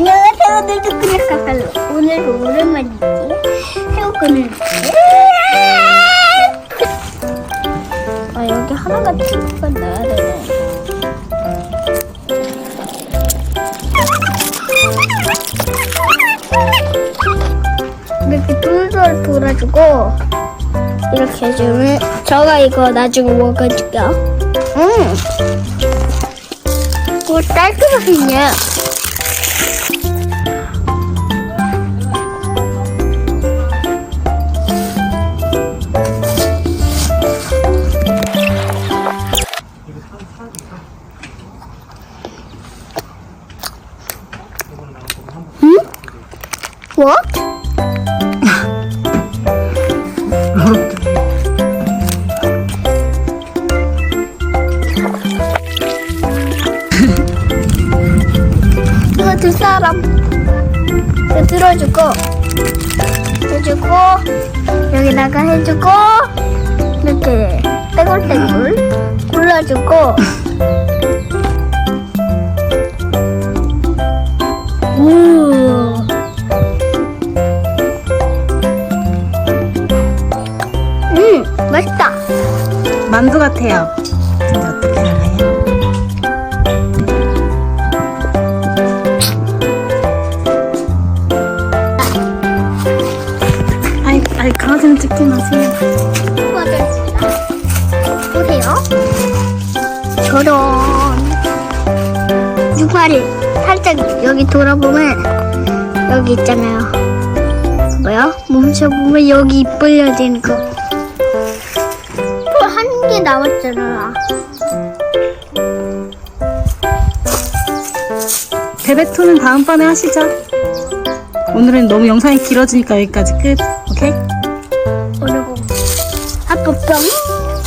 안녕하세요. 오늘도 그냥 까깔로. 오늘도 오랜만이지. 새우깡을. 아, 여기 하나가 튀기가 나야 되네. 이렇게 돌돌 돌아주고, 이렇게 해주면, 저가 이거 나중에 먹어줄게요. 음! 이거 깔끔하겠네. What? 이거 두 사람. 이거 들어주고 해주고 여기다가 해주고 이렇게 떼굴떼굴 골라주고 만두 같아요. 근데 어떻게 알아요? 아이, 아이 강아지는 찍지 마세요. 저런 육아리 살짝 여기 돌아보면 여기 있잖아요. 뭐야? 멈춰보면 여기 입 벌려지는 거. 개 남았잖아. 베베토는 다음번에 하시죠. 오늘은 너무 영상이 길어지니까 여기까지 끝. 오케이? 어려고. 아빠 뿅.